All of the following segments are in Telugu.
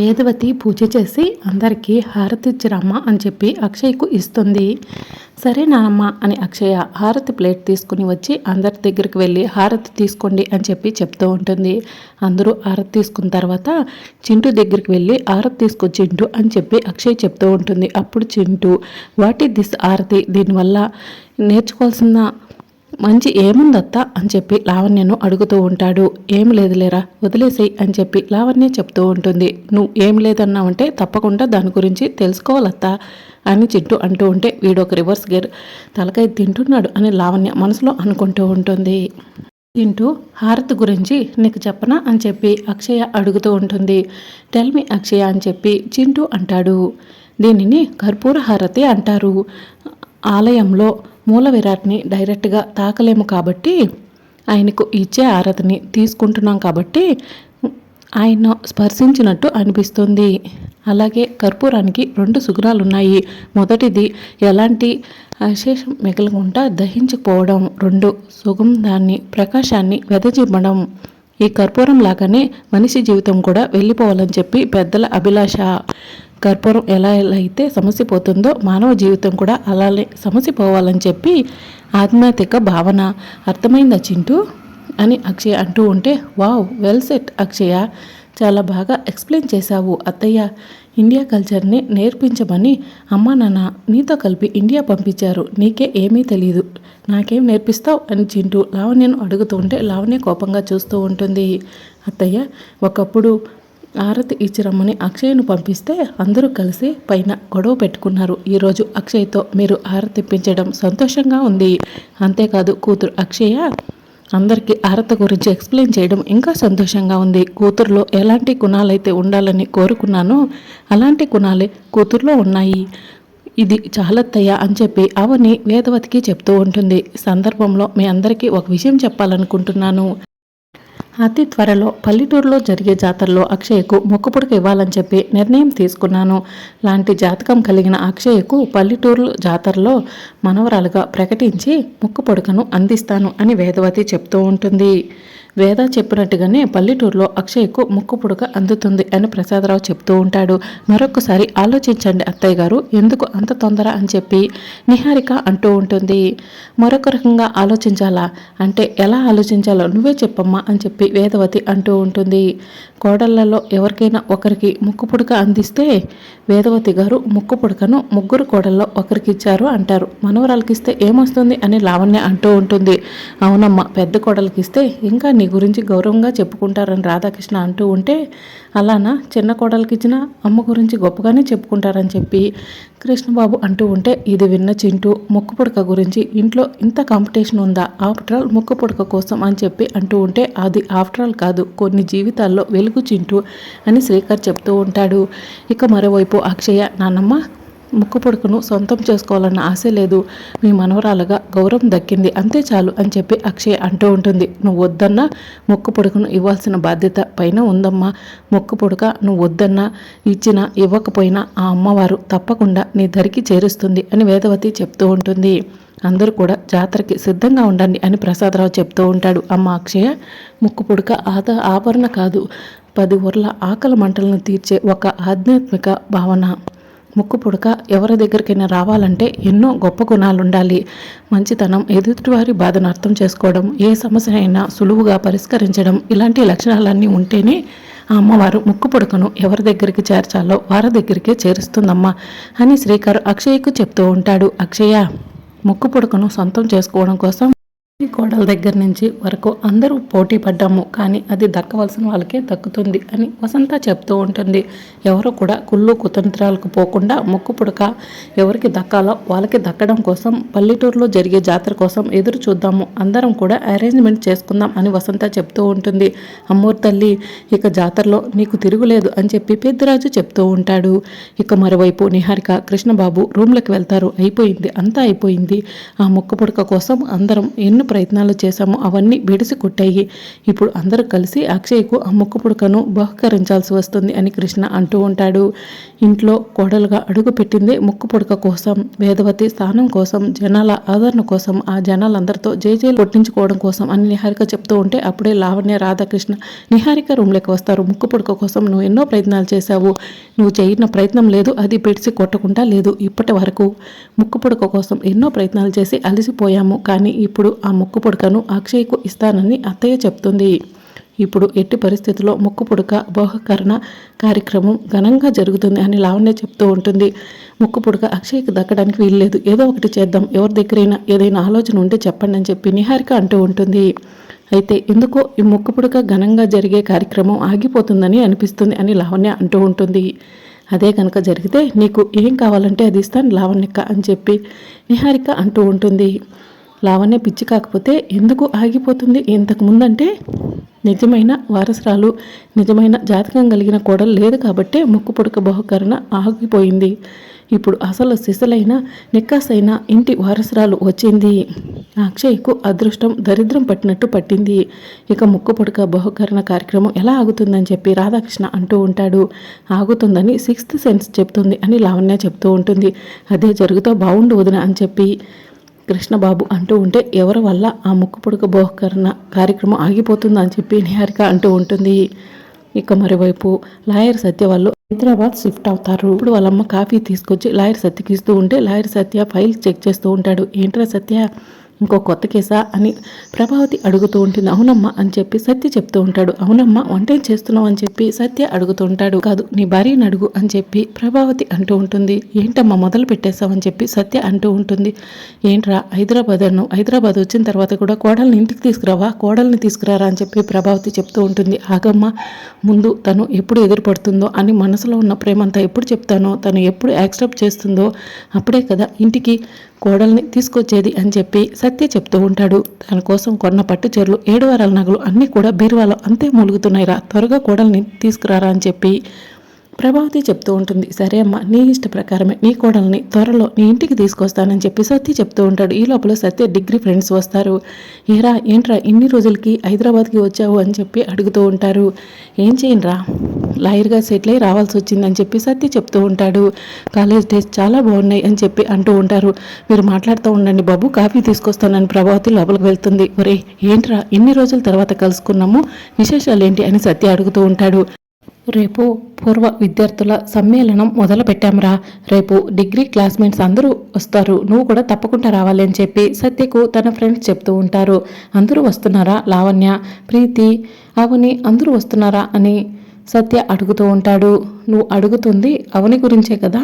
వేదవతి పూజ చేసి అందరికీ హారతి ఇచ్చిరమ్మ అని చెప్పి అక్షయ్కు ఇస్తుంది. సరే నానమ్మ అని అక్షయ హారతి ప్లేట్ తీసుకుని వచ్చి అందరి దగ్గరికి వెళ్ళి హారతి తీసుకోండి అని చెప్పి చెప్తూ ఉంటుంది. అందరూ హారతి తీసుకున్న తర్వాత చింటూ దగ్గరికి వెళ్ళి హారతి తీసుకో చింటూ అని చెప్పి అక్షయ్ చెప్తూ ఉంటుంది. అప్పుడు చింటూ వాట్ ఈస్ దిస్ హారతి? దీనివల్ల నేర్చుకోవాల్సిన మంచి ఏముందత్తా అని చెప్పి లావణ్యను అడుగుతూ ఉంటాడు. ఏం లేదులేరా వదిలేసేయి అని చెప్పి లావణ్య చెప్తూ ఉంటుంది. నువ్వు ఏం లేదన్నావంటే తప్పకుండా దాని గురించి తెలుసుకోవాలత్తా అని చింటూ అంటూ ఉంటే వీడు ఒక రివర్స్ గేర్ తలకాయ తింటున్నాడు అని లావణ్య మనసులో అనుకుంటూ ఉంటుంది. తింటూ హారతి గురించి నీకు చెప్పనా అని చెప్పి అక్షయ అడుగుతూ ఉంటుంది. టెల్ మీ అక్షయ అని చెప్పి చింటూ అంటాడు. దీనిని కర్పూర హారతి అంటారు. ఆలయంలో మూల విరాట్ని డైరెక్ట్గా తాకలేము కాబట్టి ఆయనకు ఇచ్చే ఆరతిని తీసుకుంటున్నాం కాబట్టి ఆయన స్పర్శించినట్టు అనిపిస్తుంది. అలాగే కర్పూరానికి రెండు సుగుణాలు ఉన్నాయి మొదటిది ఎలాంటి అశేషం మిగలకుండా దహించకపోవడం రెండు సుగంధాన్ని ప్రకాశాన్ని వెదజిమ్మడం ఈ కర్పూరం లాగానే మనిషి జీవితం కూడా వెళ్ళిపోవాలని చెప్పి పెద్దల అభిలాష. కర్పూరం ఎలా ఎలా అయితే సమస్య పోతుందో మానవ జీవితం కూడా అలానే సమస్య పోవాలని చెప్పి ఆత్మహత్యక భావన అర్థమైందా చింటూ? అని అక్షయ అంటూ ఉంటే వావ్ వెల్ సెట్ అక్షయ. చాలా బాగా ఎక్స్ప్లెయిన్ చేశావు అత్తయ్య. ఇండియా కల్చర్ని నేర్పించమని అమ్మ నాన్న నీతో కలిపి ఇండియా పంపించారు. నీకే ఏమీ తెలియదు నాకేం నేర్పిస్తావు? అని చింటూ లావణ్యను అడుగుతూ ఉంటే లావణ్య కోపంగా చూస్తూ ఉంటుంది. అత్తయ్య ఒకప్పుడు హారతి ఇచ్చిరమ్మని అక్షయ్ను పంపిస్తే అందరూ కలిసి పైన గొడవ పెట్టుకున్నారు. ఈరోజు అక్షయ్తో మీరు హారతిప్పించడం ఇప్పించడం సంతోషంగా ఉంది. అంతేకాదు కూతురు అక్షయ అందరికీ ఆరత గురించి ఎక్స్ప్లెయిన్ చేయడం ఇంకా సంతోషంగా ఉంది. కూతురులో ఎలాంటి గుణాలైతే ఉండాలని కోరుకున్నానో అలాంటి గుణాలే కూతురులో ఉన్నాయి. ఇది చాలత్తయ్య అని చెప్పి అవని వేదవతికి చెప్తూ ఉంటుంది. సందర్భంలో మీ అందరికీ ఒక విషయం చెప్పాలనుకుంటున్నాను. అతి త్వరలో పల్లెటూరులో జరిగే జాతరలో అక్షయకు మొక్కుపుడక ఇవ్వాలని చెప్పి నిర్ణయం తీసుకున్నాను. లాంటి జాతకం కలిగిన అక్షయకు పల్లెటూరు జాతరలో మనవరాలుగా ప్రకటించి మొక్కుపుడకను అందిస్తాను అని వేదవతి చెప్తూ ఉంటుంది. వేద చెప్పినట్టుగానే పల్లెటూరులో అక్షయ్కు ముక్కు పుడక అందుతుంది అని ప్రసాదరావు చెప్తూ ఉంటాడు. మరొకసారి ఆలోచించండి అత్తయ్య గారు ఎందుకు అంత తొందర అని చెప్పి నిహారిక అంటూ ఉంటుంది. మరొక రకంగా ఆలోచించాలా? అంటే ఎలా ఆలోచించాలో నువ్వే చెప్పమ్మా అని చెప్పి వేదవతి అంటూ ఉంటుంది. కోడళ్ళలో ఎవరికైనా ఒకరికి ముక్కు పుడక అందిస్తే వేదవతి గారు ముక్కు పుడకను ముగ్గురు కోడల్లో ఒకరికి ఇచ్చారు అంటారు. మనవరాలకిస్తే ఏమొస్తుంది అని లావణ్య అంటూ ఉంటుంది. అవునమ్మ పెద్ద కోడలకిస్తే ఇంకా నీ గురించి గౌరవంగా చెప్పుకుంటారని రాధాకృష్ణ అంటూ ఉంటే అలానా? చిన్న కోడలికి ఇచ్చిన అమ్మ గురించి గొప్పగానే చెప్పుకుంటారని చెప్పి కృష్ణబాబు అంటూ ఉంటే ఇది విన్న చింటూ ముక్కు పుడక గురించి ఇంట్లో ఇంత కాంపిటీషన్ ఉందా? ఆఫ్టర్ ఆల్ ముక్కు పుడక కోసం అని చెప్పి అంటూ ఉంటే అది ఆఫ్టర్ ఆల్ కాదు. కొన్ని జీవితాల్లో వెలుగు చింటూ అని శ్రీకర్ చెప్తూ ఉంటాడు. ఇక మరోవైపు అక్షయ నాన్నమ్మ ముక్కు పొడుకును సొంతం చేసుకోవాలన్న ఆశ లేదు. మీ మనవరాలుగా గౌరవం దక్కింది. అంతే చాలు అని చెప్పి అక్షయ్ అంటూ ఉంటుంది. నువ్వు వద్దన్నా ముక్కు పొడుకును ఇవ్వాల్సిన బాధ్యత పైన ఉందమ్మా. ముక్కు పొడుక నువ్వు వద్దన్నా ఇచ్చినా ఇవ్వకపోయినా ఆ అమ్మవారు తప్పకుండా నీ ధరికి చేరుస్తుంది అని వేదవతి చెప్తూ ఉంటుంది. అందరూ కూడా జాతరకి సిద్ధంగా ఉండండి అని ప్రసాదరావు చెప్తూ ఉంటాడు. అమ్మ అక్షయ ముక్కు పొడుక ఆద ఆభరణ కాదు. పది ఊర్ల ఆకలి మంటలను తీర్చే ఒక ఆధ్యాత్మిక భావన. ముక్కు పుడక ఎవరి దగ్గరికైనా రావాలంటే ఎన్నో గొప్ప గుణాలు ఉండాలి మంచితనం ఎదుటివారి బాధను అర్థం చేసుకోవడం ఏ సమస్యనైనా సులువుగా పరిష్కరించడం ఇలాంటి లక్షణాలన్నీ ఉంటేనే ఆ అమ్మవారు ముక్కు పుడకను ఎవరి దగ్గరికి చేర్చాలో వారి దగ్గరికే చేరుస్తుందమ్మా అని శ్రీకారు అక్షయ్కు చెప్తూ ఉంటాడు. అక్షయ ముక్కు పుడకను సొంతం చేసుకోవడం కోసం ఈ కోడల దగ్గర నుంచి వరకు అందరూ పోటీ పడ్డాము కానీ అది దక్కవలసిన వాళ్ళకే దక్కుతుంది అని వసంత చెప్తూ ఉంటుంది. ఎవరు కూడా కుళ్ళు కుతంత్రాలకు పోకుండా ముక్కు పుడక ఎవరికి దక్కాలో వాళ్ళకి దక్కడం కోసం పల్లెటూరులో జరిగే జాతర కోసం ఎదురు చూద్దాము. అందరం కూడా అరేంజ్మెంట్ చేసుకుందాం అని వసంత చెప్తూ ఉంటుంది. అమ్మూరు తల్లి ఇక జాతరలో నీకు తిరుగులేదు అని చెప్పి పెద్దరాజు చెప్తూ ఉంటాడు. ఇక మరోవైపు నిహారిక కృష్ణబాబు రూమ్లోకి వెళ్తారు. అయిపోయింది అంతా అయిపోయింది. ఆ ముక్కు పుడక కోసం అందరం ఎన్ని ప్రయత్నాలు చేశాము అవన్నీ బెడిసి కొట్టాయి. ఇప్పుడు అందరూ కలిసి అక్షయ్కు ఆ ముక్కు పుడకను బహుకరించాల్సి వస్తుంది అని కృష్ణ అంటూ ఉంటాడు. ఇంట్లో కోడలుగా అడుగు పెట్టిందే ముక్కు పుడక కోసం వేదవతి స్థానం కోసం జనాల ఆదరణ కోసం ఆ జనాలందరితో జేజేలు కొట్టించుకోవడం కోసం అని నిహారిక చెప్తూ ఉంటే అప్పుడే లావణ్య రాధాకృష్ణ నిహారిక రూమ్లోకి వస్తారు. ముక్కు పుడక కోసం నువ్వు ఎన్నో ప్రయత్నాలు చేశావు. నువ్వు చేయన ప్రయత్నం లేదు. అది పెడిసి కొట్టకుండా లేదు. ఇప్పటి వరకు ముక్కు పుడక కోసం ఎన్నో ప్రయత్నాలు చేసి అలసిపోయాము. కానీ ఇప్పుడు ఆ ముక్కు పుడకను అక్షయ్కు ఇస్తానని అత్తయ్య చెప్తుంది. ఇప్పుడు ఎట్టి పరిస్థితుల్లో ముక్కు పుడక బోహకరణ కార్యక్రమం ఘనంగా జరుగుతుంది అని లావణ్య చెప్తూ ఉంటుంది. ముక్కు పుడక అక్షయ్కి దక్కడానికి వీల్లేదు. ఏదో ఒకటి చేద్దాం. ఎవరి దగ్గరైనా ఏదైనా ఆలోచన ఉంటే చెప్పండి అని చెప్పి నిహారిక అంటూ ఉంటుంది. అయితే ఎందుకో ఈ ముక్కు పుడక ఘనంగా జరిగే కార్యక్రమం ఆగిపోతుందని అనిపిస్తుంది అని లావణ్య అంటూ ఉంటుంది. అదే కనుక జరిగితే నీకు ఏం కావాలంటే అది ఇస్తాను లావణ్యక్క అని చెప్పి నిహారిక అంటూ ఉంటుంది. లావణ్య పిచ్చి కాకపోతే ఎందుకు ఆగిపోతుంది? ఇంతకు ముందంటే నిజమైన వారసురాలు నిజమైన జాతకం కలిగిన కోడలు లేదు కాబట్టే ముక్కు పుడక బహుకరణ ఆగిపోయింది. ఇప్పుడు అసలు సిసలైన నిక్కాసైన ఇంటి వారసురాలు వచ్చింది. అక్షయ్కు అదృష్టం దరిద్రం పట్టినట్టు పట్టింది. ఇక ముక్కు పుడక బహుకరణ కార్యక్రమం ఎలా ఆగుతుందని చెప్పి రాధాకృష్ణ అంటూ ఉంటాడు. ఆగుతుందని సిక్స్త్ సెన్స్ చెప్తుంది అని లావణ్య చెప్తూ ఉంటుంది. అదే జరుగుతో బాగుండు వదిన అని చెప్పి కృష్ణబాబు అంటూ ఉంటే ఎవరి వల్ల ఆ ముక్కు పుడక బహుకరణ కార్యక్రమం ఆగిపోతుందని చెప్పి నిహారిక అంటూ ఉంటుంది. ఇక మరోవైపు లాయర్ సత్య వాళ్ళు హైదరాబాద్ షిఫ్ట్ అవుతారు. ఇప్పుడు వాళ్ళమ్మ కాఫీ తీసుకొచ్చి లాయర్ సత్యకి ఇస్తూ ఉంటే లాయర్ సత్య ఫైల్ చెక్ చేస్తూ ఉంటాడు. ఏంట్రా సత్య? ఇంకో కొత్త కేసా అని ప్రభావతి అడుగుతూ ఉంటుంది. అవునమ్మా అని చెప్పి సత్య చెప్తూ ఉంటాడు. అవునమ్మా వంట చేస్తున్నావు అని చెప్పి సత్య అడుగుతూ ఉంటాడు. కాదు నీ భార్యని అడుగు అని చెప్పి ప్రభావతి అంటూ ఉంటుంది. ఏంటమ్మా మొదలు పెట్టేశావు అని చెప్పి సత్య అంటూ ఉంటుంది. ఏంట్రా హైదరాబాద్ అన్నావు. హైదరాబాద్ వచ్చిన తర్వాత కూడా కోడల్ని ఇంటికి తీసుకురావా? కోడల్ని తీసుకురారా అని చెప్పి ప్రభావతి చెప్తూ ఉంటుంది. ఆగమ్మ ముందు తను ఎప్పుడు ఎదురుపడుతుందో అని మనసులో ఉన్న ప్రేమంతా ఎప్పుడు చెప్తానో తను ఎప్పుడు యాక్సెప్ట్ చేస్తుందో అప్పుడే కదా ఇంటికి కోడల్ని తీసుకొచ్చేది అని చెప్పి సత్య చెప్తూ ఉంటాడు. తన కోసం కొన్న పట్టు చీరలు ఏడు వారాల నగలు అన్నీ కూడా బీరువాలో అంతే మూలుగుతున్నాయిరా. త్వరగా కోడల్ని తీసుకురారా అని చెప్పి ప్రభావతి చెప్తూ ఉంటుంది సరే అమ్మ నీ ఇష్ట ప్రకారమే నీ కోడల్ని త్వరలో నీ ఇంటికి తీసుకొస్తానని చెప్పి సత్య చెప్తూ ఉంటాడు. ఈ లోపల సత్య డిగ్రీ ఫ్రెండ్స్ వస్తారు. ఏరా ఏంట్రా ఇన్ని రోజులకి హైదరాబాద్కి వచ్చావు అని చెప్పి అడుగుతూ ఉంటారు. ఏం చేయనురా లాయర్గా సెటిల్ అయి రావాల్సి వచ్చిందని చెప్పి సత్య చెప్తూ ఉంటాడు. కాలేజ్ డేస్ చాలా బాగున్నాయి అని చెప్పి అంటూ ఉంటారు. మీరు మాట్లాడుతూ ఉండండి బాబు కాఫీ తీసుకొస్తానని ప్రభావతి లోపలికి వెళ్తుంది. ఒరే ఏంట్రా ఇన్ని రోజుల తర్వాత కలుసుకున్నాము విశేషాలు ఏంటి అని సత్య అడుగుతూ ఉంటాడు. రేపు పూర్వ విద్యార్థుల సమ్మేళనం మొదలుపెట్టాంరా రేపు డిగ్రీ క్లాస్మేట్స్ అందరూ వస్తారు. నువ్వు కూడా తప్పకుండా రావాలి అని చెప్పి సత్యకు తన ఫ్రెండ్స్ చెప్తూ ఉంటారు. అందరూ వస్తున్నారా? లావణ్య ప్రీతి అవని అందరూ వస్తున్నారా? అని సత్య అడుగుతూ ఉంటాడు. నువ్వు అడుగుతుంది అవని గురించే కదా?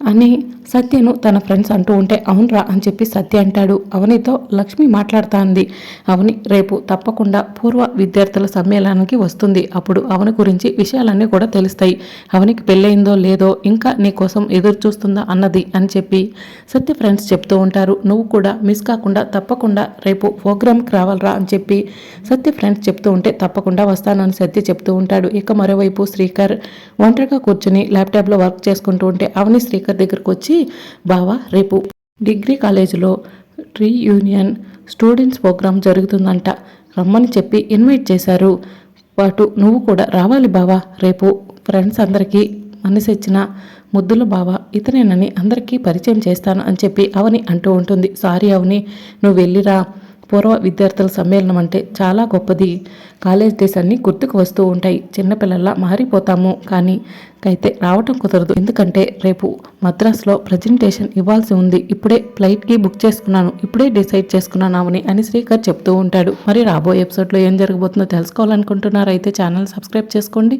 అని సత్యను తన ఫ్రెండ్స్ అంటూ ఉంటే అవునరా అని చెప్పి సత్య అంటాడు. అవనితో లక్ష్మి మాట్లాడుతాంది. అవని రేపు తప్పకుండా పూర్వ విద్యార్థుల సమ్మేళనానికి వస్తుంది. అప్పుడు అవని గురించి విషయాలన్నీ కూడా తెలుస్తాయి. అవనికి పెళ్ళయిందో లేదో ఇంకా నీ కోసం ఎదురు చూస్తుందా అన్నది అని చెప్పి సత్య ఫ్రెండ్స్ చెప్తూ ఉంటారు. నువ్వు కూడా మిస్ కాకుండా తప్పకుండా రేపు ప్రోగ్రామ్కి రావాలరా అని చెప్పి సత్య ఫ్రెండ్స్ చెప్తూ ఉంటే తప్పకుండా వస్తానని సత్య చెప్తూ ఉంటాడు. ఇక మరోవైపు శ్రీకర్ ఒంటరిగా కూర్చుని ల్యాప్టాప్లో వర్క్ చేసుకుంటూ ఉంటే అవని శ్రీకర్ దగ్గరకు వచ్చి బావా రేపు డిగ్రీ కాలేజీలో రీయూనియన్ స్టూడెంట్స్ ప్రోగ్రామ్ జరుగుతుందంట. రమ్మని చెప్పి ఇన్వైట్ చేశారు. పాటు నువ్వు కూడా రావాలి బావా. రేపు ఫ్రెండ్స్ అందరికీ మనసిచ్చిన ముద్దుల బావ ఇతనేనని అందరికీ పరిచయం చేస్తాను అని చెప్పి అవని అంటూ ఉంటుంది. సారీ అవని నువ్వు వెళ్ళిరా. పూర్వ విద్యార్థుల సమ్మేళనం అంటే చాలా గొప్పది. కాలేజ్ డేస్ అన్నీ గుర్తుకు వస్తూ ఉంటాయి. చిన్నపిల్లల్లా మారిపోతాము. కానీ అయితే రావటం కుదరదు. ఎందుకంటే రేపు మద్రాసులో ప్రజెంటేషన్ ఇవ్వాల్సి ఉంది. ఇప్పుడే ఫ్లైట్కి బుక్ చేసుకున్నాను. ఇప్పుడే డిసైడ్ చేసుకున్నాను అవని అని శ్రీకర్ చెప్తూ ఉంటాడు. మరి రాబోయే ఎపిసోడ్లో ఏం జరగబోతుందో తెలుసుకోవాలనుకుంటున్నారైతే ఛానల్ సబ్స్క్రైబ్ చేసుకోండి.